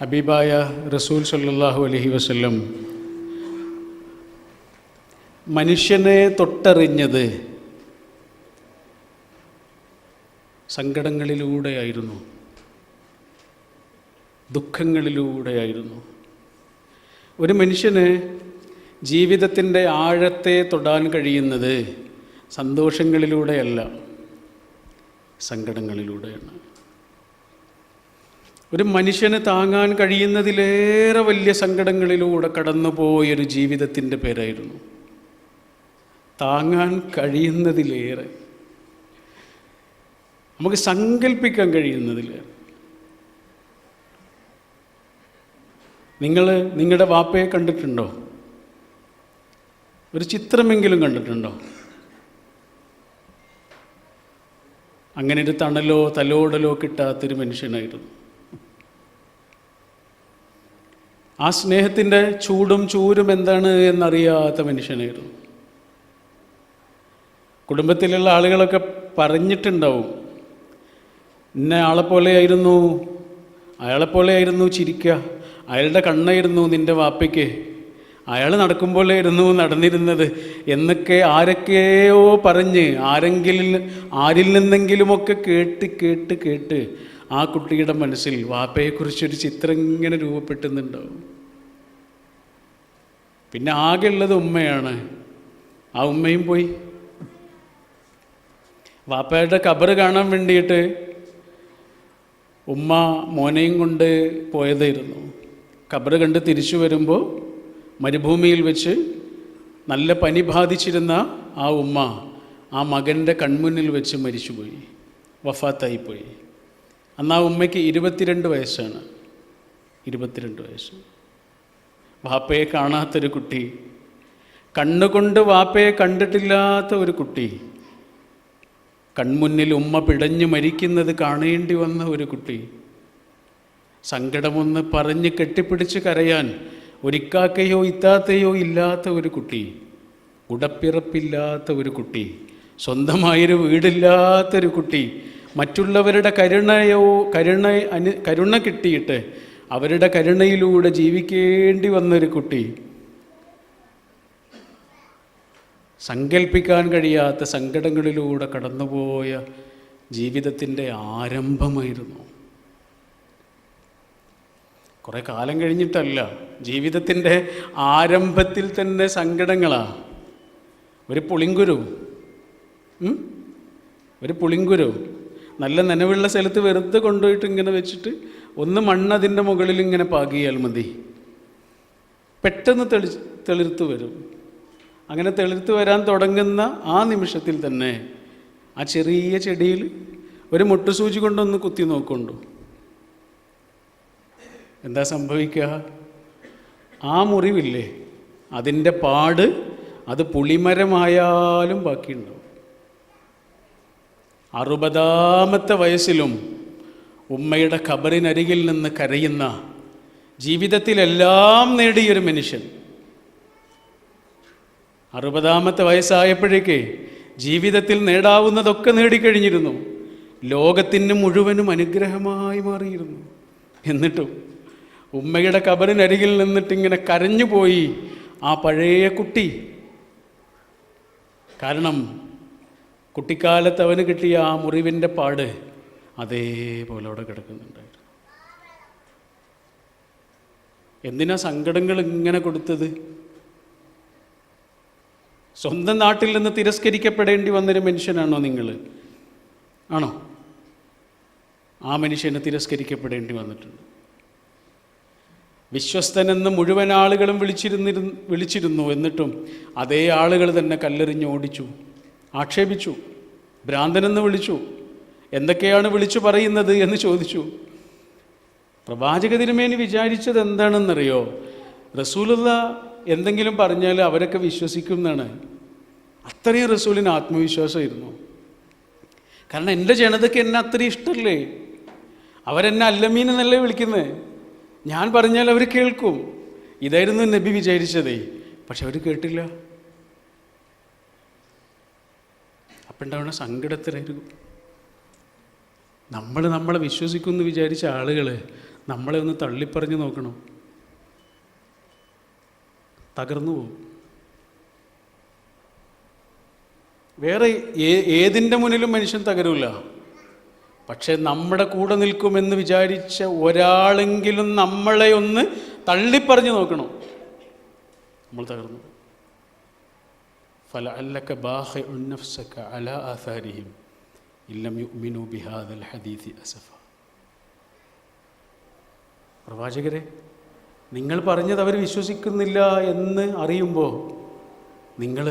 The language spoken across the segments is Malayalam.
ഹബീബായ റസൂൽ സല്ലാഹു അലഹി വസ്ല്ലം മനുഷ്യനെ തൊട്ടറിഞ്ഞത് സങ്കടങ്ങളിലൂടെയായിരുന്നു ദുഃഖങ്ങളിലൂടെയായിരുന്നു. ഒരു മനുഷ്യന് ജീവിതത്തിന്റെ ആഴത്തെ തൊടാൻ കഴിയുന്നത് സന്തോഷങ്ങളിലൂടെയല്ല സങ്കടങ്ങളിലൂടെയാണ്. ഒരു മനുഷ്യന് താങ്ങാൻ കഴിയുന്നതിലേറെ വലിയ സങ്കടങ്ങളിലൂടെ കടന്നുപോയൊരു ജീവിതത്തിന്റെ പേരായിരുന്നു. താങ്ങാൻ കഴിയുന്നതിലേറെ. നമുക്ക് സങ്കല്പിക്കാൻ കഴിയുന്നതിലേറെ നിങ്ങൾ നിങ്ങളുടെ വാപ്പയെ കണ്ടിട്ടുണ്ടോ? ഒരു ചിത്രമെങ്കിലും കണ്ടിട്ടുണ്ടോ? അങ്ങനെ ഒരു തണലോ തലോടലോ കിട്ടാത്തൊരു മനുഷ്യനായിരുന്നു. ആ സ്നേഹത്തിന്റെ ചൂടും ചൂരും എന്താണ് എന്നറിയാത്ത മനുഷ്യനായിരുന്നു. കുടുംബത്തിലുള്ള ആളുകളൊക്കെ പറഞ്ഞിട്ടുണ്ടാവും എന്നെ ആളെപ്പോലെയായിരുന്നു അയാളെപ്പോലെയായിരുന്നു ചിരിക്കുക അയാളുടെ കണ്ണായിരുന്നു നിന്റെ വാപ്പയ്ക്ക് അയാൾ നടക്കുമ്പോഴായിരുന്നു നടന്നിരുന്നത് എന്നൊക്കെ ആരൊക്കെയോ പറഞ്ഞ് ആരെങ്കിലും ആരിൽ നിന്നെങ്കിലുമൊക്കെ കേട്ട് കേട്ട് കേട്ട് ആ കുട്ടിയുടെ മനസ്സിൽ വാപ്പയെക്കുറിച്ചൊരു ചിത്രം ഇങ്ങനെ രൂപപ്പെട്ടുന്നുണ്ടാവും. പിന്നെ ആകെ ഉള്ളത് ഉമ്മയാണ്. ആ ഉമ്മയും പോയി. വാപ്പയുടെ കബറ് കാണാൻ വേണ്ടിയിട്ട് ഉമ്മ മോനെയും കൊണ്ട് പോയതായിരുന്നു. കബറ് കണ്ട് തിരിച്ചു വരുമ്പോൾ മരുഭൂമിയിൽ വെച്ച് നല്ല പനി ബാധിച്ചിരുന്ന ആ ഉമ്മ ആ മകന്റെ കൺമുന്നിൽ വെച്ച് മരിച്ചുപോയി. വഫാത്തായിപ്പോയി. അന്ന് ആ ഉമ്മയ്ക്ക് ഇരുപത്തിരണ്ട് വയസ്സാണ്. ഇരുപത്തിരണ്ട് വയസ്സ്. വാപ്പയെ കാണാത്തൊരു കുട്ടി. കണ്ണുകൊണ്ട് വാപ്പയെ കണ്ടിട്ടില്ലാത്ത ഒരു കുട്ടി. കൺമുന്നിൽ ഉമ്മ പിടഞ്ഞു മരിക്കുന്നത് കാണേണ്ടി വന്ന ഒരു കുട്ടി. സങ്കടമൊന്ന് പറഞ്ഞ് കെട്ടിപ്പിടിച്ച് കരയാൻ ഒരിക്കാക്കയോ ഇത്താത്തയോ ഇല്ലാത്ത ഒരു കുട്ടി. ഉടപ്പിറപ്പില്ലാത്ത ഒരു കുട്ടി. സ്വന്തമായൊരു വീടില്ലാത്തൊരു കുട്ടി. മറ്റുള്ളവരുടെ കരുണയോ കരുണ അനു കരുണ കിട്ടിയിട്ട് അവരുടെ കരുണയിലൂടെ ജീവിക്കേണ്ടി വന്നൊരു കുട്ടി. സങ്കല്പിക്കാൻ കഴിയാത്ത സങ്കടങ്ങളിലൂടെ കടന്നുപോയ ജീവിതത്തിന്റെ ആരംഭമായിരുന്നു. കുറേ കാലം കഴിഞ്ഞിട്ടല്ല ജീവിതത്തിന്റെ ആരംഭത്തിൽ തന്നെ സങ്കടങ്ങളാ. ഒരു പുളിങ്കുരു. ഒരു പുളിങ്കുരു. നല്ല നനവുള്ള സ്ഥലത്ത് വെറുതെ കൊണ്ടുപോയിട്ട് ഇങ്ങനെ വെച്ചിട്ട് ഒന്ന് മണ്ണതിന്റെ മുകളിൽ ഇങ്ങനെ പാകിയാൽ മതി. പെട്ടെന്ന് തെളി തെളിർത്ത് വരും. അങ്ങനെ തെളിർത്ത് വരാൻ തുടങ്ങുന്ന ആ നിമിഷത്തിൽ തന്നെ ആ ചെറിയ ചെടിയിൽ ഒരു മുട്ടുസൂചി കൊണ്ടൊന്ന് കുത്തി നോക്കുണ്ടു എന്താ സംഭവിക്കുക? ആ മുറിവില്ലേ? അതിന്റെ പാട് അത് പുളിമരമായാലും ബാക്കിയുണ്ടാവും. അറുപതാമത്തെ വയസ്സിലും ഉമ്മയുടെ ഖബറിനരികിൽ നിന്ന് കരയുന്ന ജീവിതത്തിലെല്ലാം നേടിയൊരു മനുഷ്യൻ. അറുപതാമത്തെ വയസ്സായപ്പോഴേക്ക് ജീവിതത്തിൽ നേടാവുന്നതൊക്കെ നേടിക്കഴിഞ്ഞിരുന്നു. ലോകത്തിന് മുഴുവനും അനുഗ്രഹമായി മാറിയിരുന്നു. എന്നിട്ടും ഉമ്മയുടെ കബറിനരികിൽ നിന്നിട്ട് ഇങ്ങനെ കരഞ്ഞുപോയി ആ പഴയ കുട്ടി. കാരണം കുട്ടിക്കാലത്ത് അവന് കിട്ടിയ ആ മുറിവിന്റെ പാട് അതേപോലെ അവിടെ കിടക്കുന്നുണ്ടായിരുന്നു എന്തിനാ സങ്കടങ്ങൾ ഇങ്ങനെ കൊടുത്തത്? സ്വന്തം നാട്ടിൽ നിന്ന് തിരസ്കരിക്കപ്പെടേണ്ടി വന്നൊരു മനുഷ്യനാണോ നിങ്ങൾ? ആണോ? ആ മനുഷ്യനെ തിരസ്കരിക്കപ്പെടേണ്ടി വന്നിട്ടുണ്ട്. വിശ്വസ്തനെന്ന് മുഴുവൻ ആളുകളും വിളിച്ചിരുന്നിരുന്നു വിളിച്ചിരുന്നു. എന്നിട്ടും അതേ ആളുകൾ തന്നെ കല്ലെറിഞ്ഞ് ഓടിച്ചു. ആക്ഷേപിച്ചു. ഭ്രാന്തനെന്ന് വിളിച്ചു. എന്തൊക്കെയാണ് വിളിച്ചു പറയുന്നത് എന്ന് ചോദിച്ചു. പ്രവാചക തിരുമേനി വിചാരിച്ചത് എന്താണെന്നറിയോ? റസൂലുള്ള എന്തെങ്കിലും പറഞ്ഞാൽ അവരൊക്കെ വിശ്വസിക്കും എന്നാണ് അത്രയും റസൂലിന് ആത്മവിശ്വാസമായിരുന്നു. കാരണം എന്റെ ജനതയ്ക്ക് എന്നെ അത്രയും ഇഷ്ടമല്ലേ? അവരെന്നെ അല്ലമീൻ എന്നല്ലേ വിളിക്കുന്നത് ഞാൻ പറഞ്ഞാൽ അവർ കേൾക്കും. ഇതായിരുന്നു നബി വിചാരിച്ചതേ. പക്ഷെ അവർ കേട്ടില്ല. ഉണ്ടാവുന്ന സങ്കടത്തിലായിരിക്കും നമ്മൾ നമ്മളെ വിശ്വസിക്കുമെന്ന് വിചാരിച്ച ആളുകൾ നമ്മളെ ഒന്ന് തള്ളിപ്പറഞ്ഞ് നോക്കണം? തകർന്നു പോകും വേറെ ഏതിന്റെ മുന്നിലും മനുഷ്യൻ തകരൂല. പക്ഷെ നമ്മുടെ കൂടെ നിൽക്കുമെന്ന് വിചാരിച്ച ഒരാളെങ്കിലും നമ്മളെ ഒന്ന് തള്ളിപ്പറഞ്ഞു നോക്കണം? നമ്മൾ തകർന്നു. فلعلك باخع نفسك على آثارهم إن لم يؤمنوا بهذا الحديث أسفا പ്രവാചകരെ നിങ്ങൾ പറഞ്ഞത് അവർ വിശ്വസിക്കുന്നില്ല എന്ന് അറിയുമ്പോൾ നിങ്ങൾ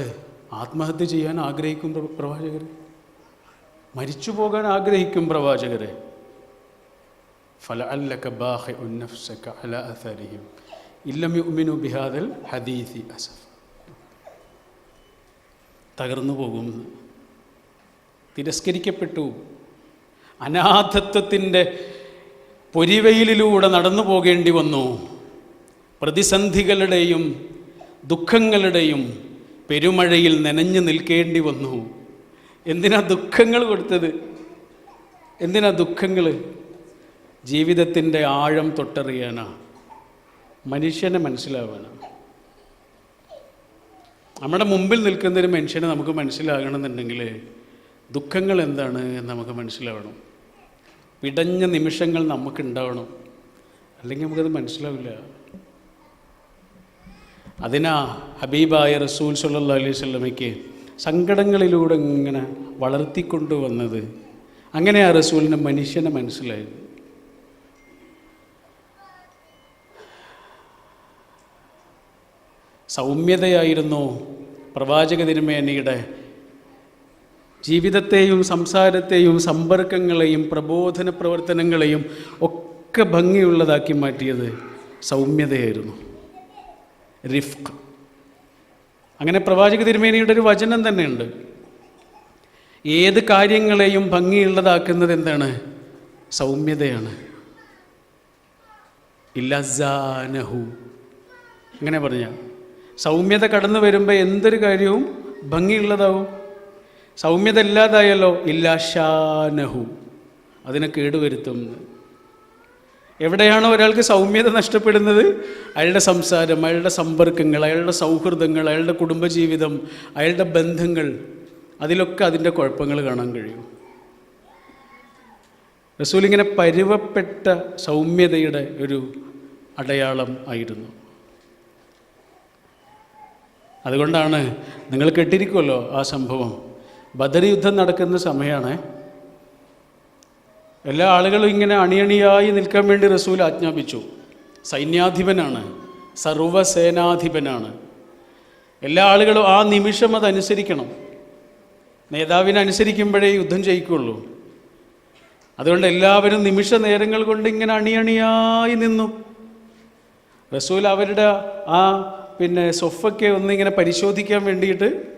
ആത്മഹത്യ ചെയ്യാൻ ആഗ്രഹിക്കും പ്ര- പ്രവാചകരെ മരിച്ചു പോകാൻ ആഗ്രഹിക്കും പ്രവാചകരെ فلعلك باخع نفسك على آثارهم إن لم يؤمنوا بهذا الحديث أسفا തകർന്നു പോകുമെന്ന് തിരസ്കരിക്കപ്പെട്ടു. അനാഥത്വത്തിന്റെ പൊരിവെയിലൂടെ നടന്നു പോകേണ്ടി വന്നു. പ്രതിസന്ധികളുടെയും ദുഃഖങ്ങളുടെയും പെരുമഴയിൽ നനഞ്ഞു നിൽക്കേണ്ടി വന്നു. എന്തിനാ ദുഃഖങ്ങൾ കൊടുത്തത്? എന്തിനാ ദുഃഖങ്ങൾ? ജീവിതത്തിന്റെ ആഴം തൊട്ടറിയാനാ. മനുഷ്യനെ മനസ്സിലാവാനാണ് നമ്മുടെ മുമ്പിൽ നിൽക്കുന്ന ഒരു മനുഷ്യനെ നമുക്ക് മനസ്സിലാകണമെന്നുണ്ടെങ്കിൽ ദുഃഖങ്ങൾ എന്താണ് എന്ന് നമുക്ക് മനസ്സിലാവണം. പിടഞ്ഞ നിമിഷങ്ങൾ നമുക്കുണ്ടാവണം. അല്ലെങ്കിൽ നമുക്കത് മനസ്സിലാവില്ല. അതിനാ ഹബീബായ റസൂൽ സുല്ലാ അലൈഹി സ്വലമയ്ക്ക് സങ്കടങ്ങളിലൂടെ ഇങ്ങനെ വളർത്തിക്കൊണ്ടുവന്നത്. അങ്ങനെ ആ റസൂലിന് മനുഷ്യനെ മനസ്സിലായത്. സൗമ്യതയായിരുന്നു പ്രവാചക തിരുമേനിയുടെ ജീവിതത്തെയും സംസാരത്തെയും സമ്പർക്കങ്ങളെയും പ്രബോധന പ്രവർത്തനങ്ങളെയും ഒക്കെ ഭംഗിയുള്ളതാക്കി മാറ്റിയത് സൗമ്യതയായിരുന്നു. റിഫ്ക് അങ്ങനെ പ്രവാചക തിരുമേനിയുടെ ഒരു വചനം തന്നെയുണ്ട്. ഏത് കാര്യങ്ങളെയും ഭംഗിയുള്ളതാക്കുന്നത് എന്താണ്? സൗമ്യതയാണ്. ഇല്ലസാനഹു അങ്ങനെ പറഞ്ഞ സൗമ്യത കടന്നു വരുമ്പോൾ എന്തൊരു കാര്യവും ഭംഗിയുള്ളതാവും. സൗമ്യത ഇല്ലാതായല്ലോ ഇല്ലാശാനഹു അതിനെ കേടുവരുത്തും. എവിടെയാണോ ഒരാൾക്ക് സൗമ്യത നഷ്ടപ്പെടുന്നത്? അയാളുടെ സംസാരം അയാളുടെ സമ്പർക്കങ്ങൾ അയാളുടെ സൗഹൃദങ്ങൾ അയാളുടെ കുടുംബജീവിതം അയാളുടെ ബന്ധങ്ങൾ. അതിലൊക്കെ അതിന്റെ കുഴപ്പങ്ങൾ കാണാൻ കഴിയും. റസൂൽ ഇങ്ങനെ പരുവപ്പെട്ട സൗമ്യതയുടെ ഒരു അടയാളം ആയിരുന്നു. അതുകൊണ്ടാണ് നിങ്ങൾ കെട്ടിരിക്കുമല്ലോ ആ സംഭവം. ബദർ യുദ്ധം നടക്കുന്ന സമയമാണ് എല്ലാ ആളുകളും ഇങ്ങനെ അണിയണിയായി നിൽക്കാൻ വേണ്ടി റസൂൽ ആജ്ഞാപിച്ചു. സൈന്യാധിപനാണ് സർവസേനാധിപനാണ് എല്ലാ ആളുകളും ആ നിമിഷം അതനുസരിക്കണം. നേതാവിനെ അനുസരിക്കുമ്പോഴേ യുദ്ധം ജയിക്കുള്ളൂ. അതുകൊണ്ട് എല്ലാവരും നിമിഷ നേരങ്ങൾ കൊണ്ട് ഇങ്ങനെ അണിയണിയായി നിന്നു. റസൂൽ അവരുടെ ആ പിന്നെ സൊഫൊക്കെ ഒന്നിങ്ങനെ പരിശോധിക്കാൻ വേണ്ടിയിട്ട്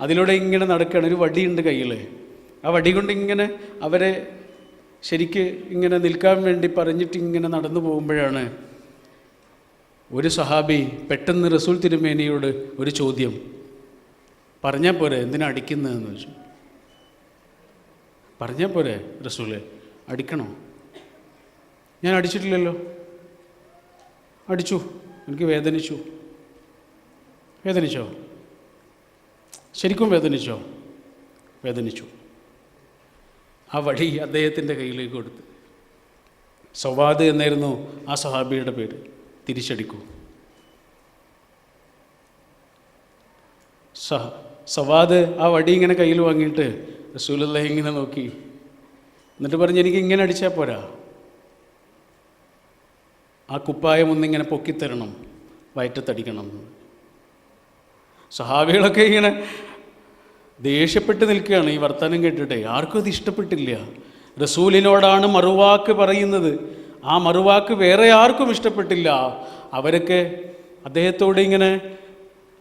അതിലൂടെ ഇങ്ങനെ നടക്കുകയാണ് ഒരു വടിയുണ്ട് കയ്യിൽ ആ വടി കൊണ്ട് ഇങ്ങനെ അവരെ ശരിക്ക് ഇങ്ങനെ നിൽക്കാൻ വേണ്ടി പറഞ്ഞിട്ട് ഇങ്ങനെ നടന്നു പോകുമ്പോഴാണ് ഒരു സഹാബി പെട്ടെന്ന് റസൂൽ തിരുമേനിയോട് ഒരു ചോദ്യം. പറഞ്ഞാൽ പോരെ എന്തിനാ അടിക്കുന്നതെന്ന് വെച്ചു പറഞ്ഞാൽ പോരെ റസൂലെ അടിക്കണോ? ഞാൻ അടിച്ചിട്ടില്ലല്ലോ. അടിച്ചു. എനിക്ക് വേദനിച്ചു. വേദനിച്ചോ? ശരിക്കും വേദനിച്ചോ? വേദനിച്ചു. ആ വടി അദ്ദേഹത്തിന്റെ കയ്യിലേക്ക് കൊടുത്ത്. സവാദ് എന്നായിരുന്നു ആ സഹാബിയുടെ പേര്. തിരിച്ചടിക്കൂ. സഹ സവാദ് ആ വടി ഇങ്ങനെ കയ്യിൽ വാങ്ങിയിട്ട് റസൂലുള്ള ഇങ്ങനെ നോക്കി. എന്നിട്ട് പറഞ്ഞ് എനിക്ക് ഇങ്ങനെ അടിച്ചാൽ പോരാ. ആ കുപ്പായം ഒന്നിങ്ങനെ പൊക്കിത്തരണം. വയറ്റത്തടിക്കണം. എന്ന്. സഹാബികളൊക്കെ ഇങ്ങനെ ദേഷ്യപ്പെട്ട് നിൽക്കുകയാണ്. ഈ വർത്തമാനം കേട്ടിട്ടേ ആർക്കും അത് ഇഷ്ടപ്പെട്ടില്ല. റസൂലിനോടാണ് മറുവാക്ക് പറയുന്നത്. ആ മറുവാക്ക് വേറെ ആർക്കും ഇഷ്ടപ്പെട്ടില്ല. അവരൊക്കെ അദ്ദേഹത്തോട് ഇങ്ങനെ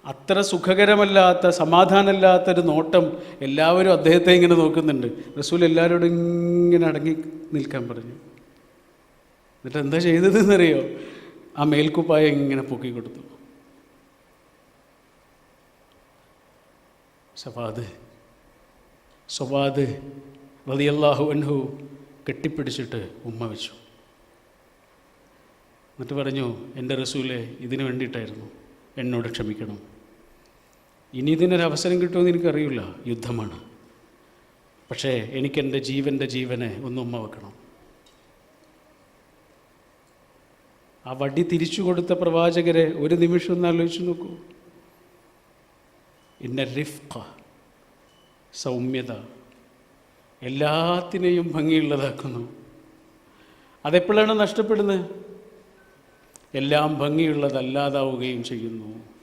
അത്ര സുഖകരമല്ലാത്ത സമാധാനമല്ലാത്തൊരു നോട്ടം എല്ലാവരും അദ്ദേഹത്തെ ഇങ്ങനെ നോക്കുന്നുണ്ട്. റസൂൽ എല്ലാവരോടും ഇങ്ങനെ അടങ്ങി നിൽക്കാൻ പറഞ്ഞു. എന്നിട്ട് എന്താ ചെയ്തതെന്നറിയോ? ആ മേൽക്കുപ്പായ ഇങ്ങനെ പൊക്കി കൊടുത്തു. സവാദ്. സവാദ് റളിയല്ലാഹു അൻഹു കെട്ടിപ്പിടിച്ചിട്ട് ഉമ്മ വെച്ചു. എന്നിട്ട് പറഞ്ഞു എന്റെ റസൂലെ ഇതിനു വേണ്ടിയിട്ടായിരുന്നു എന്നോട് ക്ഷമിക്കണം. ഇനി ഇതിനൊരു അവസരം കിട്ടുമെന്ന് എനിക്കറിയില്ല. യുദ്ധമാണ്. പക്ഷേ എനിക്കെന്റെ ജീവന്റെ ജീവനെ ഒന്ന് ഉമ്മ വെക്കണം. ആ വടി തിരിച്ചു കൊടുത്ത പ്രവാചകരെ ഒരു നിമിഷം ഒന്ന് ആലോചിച്ച് നോക്കൂ. ഇന്ന റിഫ്ക സൗമ്യത എല്ലാത്തിനെയും ഭംഗിയുള്ളതാക്കുന്നു. അതെപ്പോഴാണ് നഷ്ടപ്പെടുന്നത്? എല്ലാം ഭംഗിയുള്ളതല്ലാതാവുകയും ചെയ്യുന്നു.